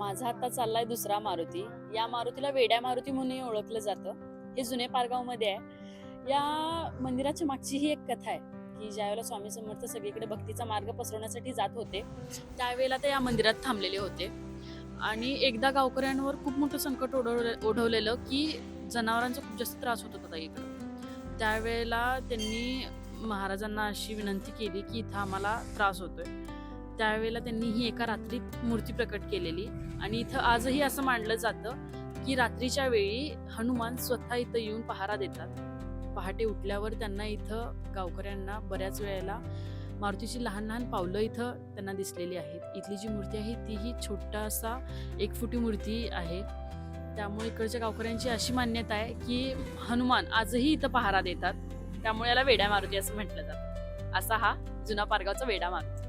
माझा आता चाललाय दुसरा मारुती. या मारुतीला वेड्या मारुती म्हणूनही ओळखलं जातं. हे जुने पारगावमध्ये आहे. या मंदिराच्या मागची ही एक कथा आहे की ज्यावेळेला स्वामी समर्थ सगळीकडे भक्तीचा मार्ग पसरवण्यासाठी जात होते त्यावेळेला ते या मंदिरात थांबलेले होते. आणि एकदा गावकऱ्यांवर खूप मोठं संकट ओढवलं ओढवलेलं की जनावरांचा खूप जास्त त्रास होत होता इकडं त्यावेळेला त्यांनी महाराजांना अशी विनंती केली की इथं आम्हाला त्रास होतोय. त्यावेळेला त्यांनी ही एका रात्रीत मूर्ती प्रकट केलेली. आणि इथं आजही असं मानलं जातं की रात्रीच्या वेळी हनुमान स्वतः इथं येऊन पहारा देतात. पहाटे उठल्यावर त्यांना इथं गावकऱ्यांना बऱ्याच वेळेला मारुतीची लहान लहान पावलं इथं त्यांना दिसलेली आहेत. इथली जी मूर्ती आहे तीही छोटा छोटासा एक फुटी मूर्ती आहे. त्यामुळे इकडच्या गावकऱ्यांची अशी मान्यता आहे की हनुमान आजही इथं पहारा देतात. त्यामुळे याला वेड्या मारुती असं म्हटलं जातं. असा हा जुना पारगावचा वेडा मारुती.